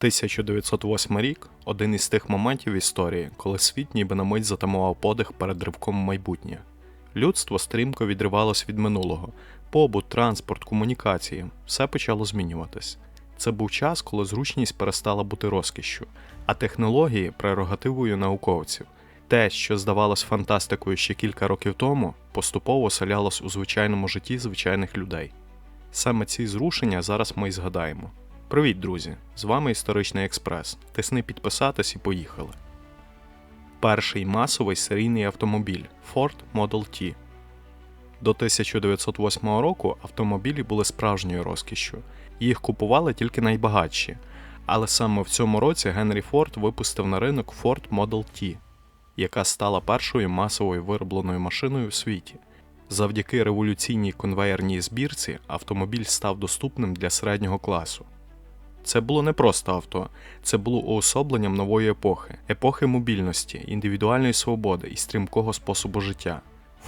1908 рік один із тих моментів в історії, коли світ ніби на мить затамував подих перед ривком майбутнє. Людство стрімко відривалось від минулого. Побут, транспорт, комунікації все почало змінюватись. Це був час, коли зручність перестала бути розкішшю, а технології прерогативою науковців. Те, що здавалось фантастикою ще кілька років тому, поступово оселялось у звичайному житті звичайних людей. Саме ці зрушення зараз ми й згадаємо. Привіт, друзі! З вами Історичний Експрес. Тисни підписатись і поїхали. Перший масовий серійний автомобіль Ford Model T. До 1908 року автомобілі були справжньою розкішшю. Їх купували тільки найбагатші. Але саме в цьому році Генрі Форд випустив на ринок Ford Model T, яка стала першою масовою виробленою машиною в світі. Завдяки революційній конвеєрній збірці автомобіль став доступним для середнього класу. Це було не просто авто, це було уособленням нової епохи, епохи мобільності, індивідуальної свободи і стрімкого способу життя.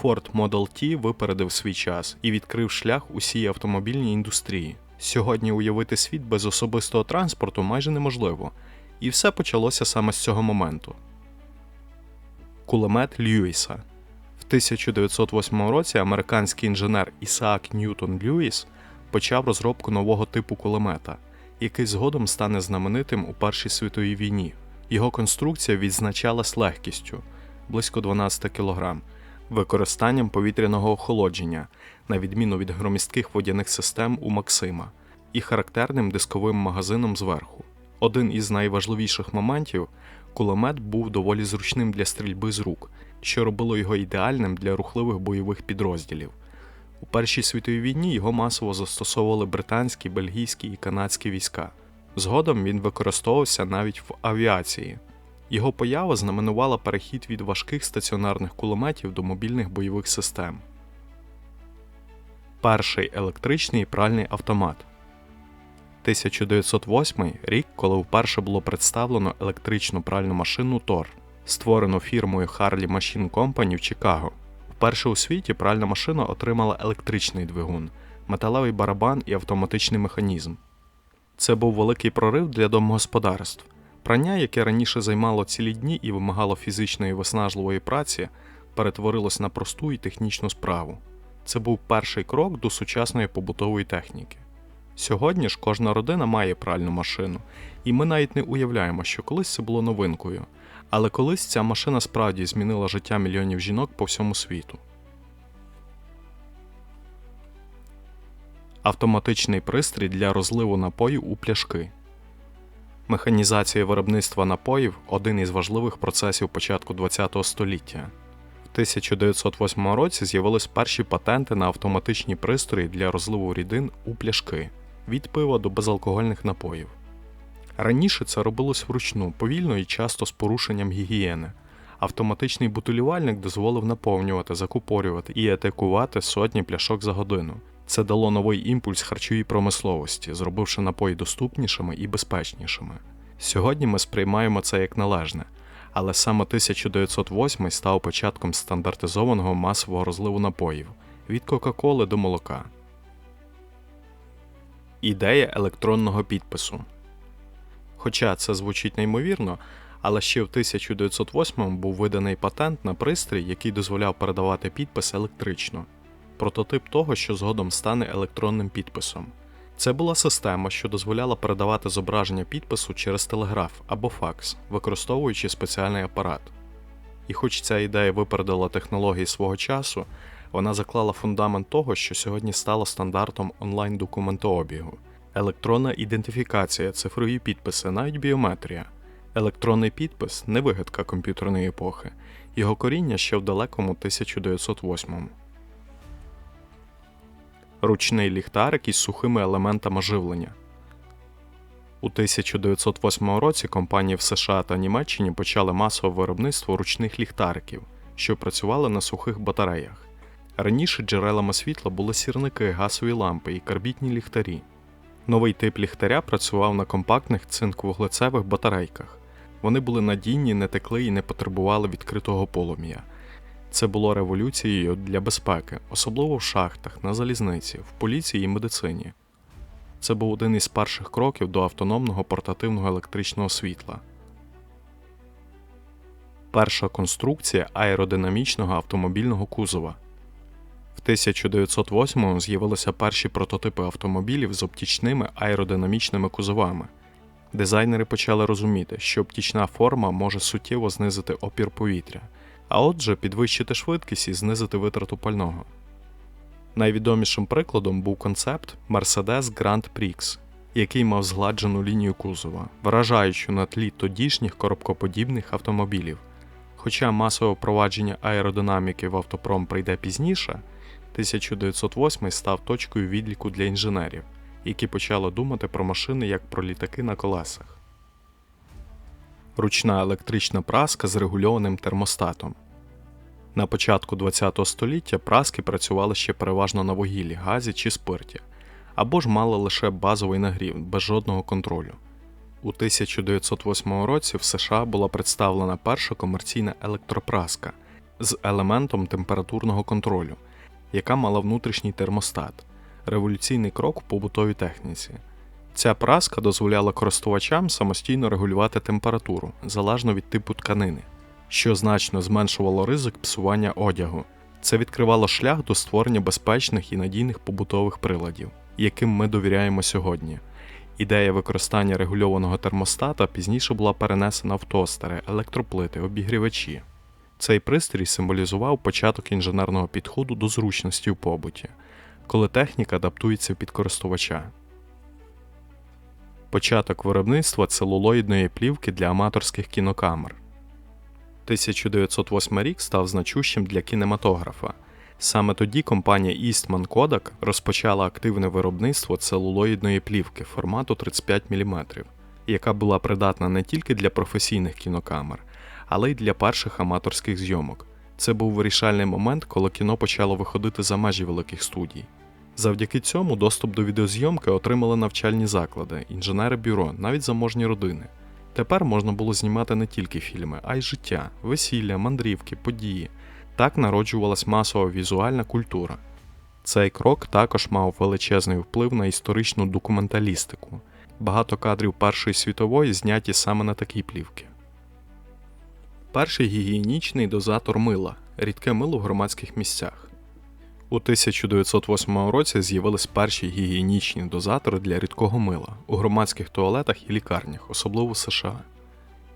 Ford Model T випередив свій час і відкрив шлях усій автомобільній індустрії. Сьогодні уявити світ без особистого транспорту майже неможливо, і все почалося саме з цього моменту. Кулемет Льюіса в 1908 році американський інженер Ісаак Ньютон Льюіс почав розробку нового типу кулемета, який згодом стане знаменитим у Першій світовій війні. Його конструкція відзначалась легкістю близько 12 кг, використанням повітряного охолодження, на відміну від громістких водяних систем у Максима, і характерним дисковим магазином зверху. Один із найважливіших моментів кулемет був доволі зручним для стрільби з рук, що робило його ідеальним для рухливих бойових підрозділів. У Першій світовій війні його масово застосовували британські, бельгійські і канадські війська. Згодом він використовувався навіть в авіації. Його поява знаменувала перехід від важких стаціонарних кулеметів до мобільних бойових систем. Перший електричний пральний автомат 1908 рік, коли вперше було представлено електричну пральну машину Тор, створену фірмою Harley Machine Company в Чикаго. Вперше у світі пральна машина отримала електричний двигун, металевий барабан і автоматичний механізм. Це був великий прорив для домогосподарств. Прання, яке раніше займало цілі дні і вимагало фізичної виснажливої праці, перетворилось на просту і технічну справу. Це був перший крок до сучасної побутової техніки. Сьогодні ж кожна родина має пральну машину, і ми навіть не уявляємо, що колись це було новинкою. Але колись ця машина справді змінила життя мільйонів жінок по всьому світу. Автоматичний пристрій для розливу напою у пляшки. Механізація виробництва напоїв один із важливих процесів початку ХХ століття. В 1908 році з'явились перші патенти на автоматичні пристрої для розливу рідин у пляшки від пива до безалкогольних напоїв. Раніше це робилось вручну, повільно і часто з порушенням гігієни. Автоматичний бутилювальник дозволив наповнювати, закупорювати і етикувати сотні пляшок за годину. Це дало новий імпульс харчовій промисловості, зробивши напої доступнішими і безпечнішими. Сьогодні ми сприймаємо це як належне, але саме 1908 став початком стандартизованого масового розливу напоїв від Кока-Коли до молока. Ідея електронного підпису. Хоча це звучить неймовірно, але ще в 1908 був виданий патент на пристрій, який дозволяв передавати підпис електрично, прототип того, що згодом стане електронним підписом. Це була система, що дозволяла передавати зображення підпису через телеграф або факс, використовуючи спеціальний апарат. І хоч ця ідея випередила технології свого часу, вона заклала фундамент того, що сьогодні стало стандартом онлайн-документообігу. Електронна ідентифікація, цифрові підписи, навіть біометрія. Електронний підпис не вигадка комп'ютерної епохи, його коріння ще в далекому 1908-му. Ручний ліхтарик із сухими елементами живлення. У 1908 році компанії в США та Німеччині почали масове виробництво ручних ліхтариків, що працювали на сухих батареях. Раніше джерелами світла були сірники, газові лампи і карбітні ліхтарі. Новий тип ліхтаря працював на компактних цинк-вуглецевих батарейках. Вони були надійні, не текли і не потребували відкритого полум'я. Це було революцією для безпеки, особливо в шахтах, на залізниці, в поліції і медицині. Це був один із перших кроків до автономного портативного електричного світла. Перша конструкція аеродинамічного автомобільного кузова. В 1908-му з'явилися перші прототипи автомобілів з оптічними аеродинамічними кузовами. Дизайнери почали розуміти, що оптічна форма може суттєво знизити опір повітря, а отже, підвищити швидкість і знизити витрату пального. Найвідомішим прикладом був концепт Mercedes Grand Prix, який мав згладжену лінію кузова, вражаючу на тлі тодішніх коробкоподібних автомобілів. Хоча масове впровадження аеродинаміки в автопром прийде пізніше, 1908 став точкою відліку для інженерів, які почали думати про машини як про літаки на колесах. Ручна електрична праска з регульованим термостатом. На початку ХХ століття праски працювали ще переважно на вугіллі, газі чи спирті, або ж мали лише базовий нагрів без жодного контролю. У 1908 році в США була представлена перша комерційна електропраска з елементом температурного контролю, яка мала внутрішній термостат, революційний крок у побутовій техніці. Ця праска дозволяла користувачам самостійно регулювати температуру залежно від типу тканини, що значно зменшувало ризик псування одягу. Це відкривало шлях до створення безпечних і надійних побутових приладів, яким ми довіряємо сьогодні. Ідея використання регульованого термостата пізніше була перенесена в тостери, електроплити, обігрівачі. Цей пристрій символізував початок інженерного підходу до зручності в побуті, коли техніка адаптується під користувача. Початок виробництва целулоїдної плівки для аматорських кінокамер. 1908 рік став значущим для кінематографа. Саме тоді компанія Eastman Kodak розпочала активне виробництво целулоїдної плівки формату 35 мм, яка була придатна не тільки для професійних кінокамер, але й для перших аматорських зйомок. Це був вирішальний момент, коли кіно почало виходити за межі великих студій. Завдяки цьому доступ до відеозйомки отримали навчальні заклади, інженери бюро, навіть заможні родини. Тепер можна було знімати не тільки фільми, а й життя, весілля, мандрівки, події. Так народжувалась масова візуальна культура. Цей крок також мав величезний вплив на історичну документалістику. Багато кадрів Першої світової зняті саме на такі плівки. Перший гігієнічний дозатор мила рідке мило в громадських місцях. У 1908 році з'явились перші гігієнічні дозатори для рідкого мила у громадських туалетах і лікарнях, особливо в США.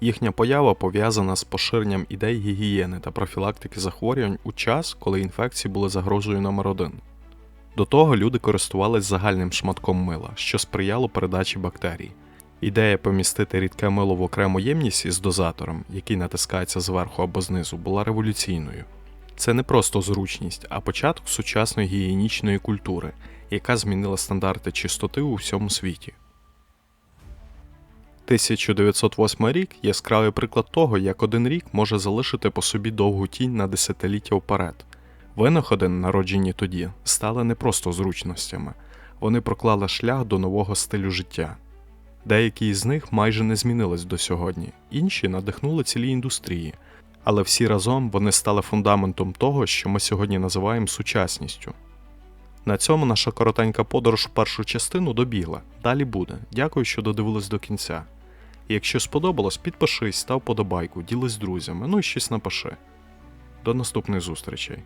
Їхня поява пов'язана з поширенням ідей гігієни та профілактики захворювань у час, коли інфекції були загрозою номер один. До того люди користувались загальним шматком мила, що сприяло передачі бактерій. Ідея помістити рідке мило в окрему ємність із дозатором, який натискається зверху або знизу, була революційною. Це не просто зручність, а початок сучасної гігієнічної культури, яка змінила стандарти чистоти у всьому світі. 1908 рік яскравий приклад того, як один рік може залишити по собі довгу тінь на десятиліття вперед. Винаходи, народжені тоді, стали не просто зручностями, вони проклали шлях до нового стилю життя. Деякі із них майже не змінились до сьогодні, інші надихнули цілі індустрії, але всі разом вони стали фундаментом того, що ми сьогодні називаємо сучасністю. На цьому наша коротенька подорож в першу частину добігла. Далі буде. Дякую, що додивились до кінця. Якщо сподобалось, підпишись, став подобайку, ділись з друзями, ну і щось напиши. До наступних зустрічей.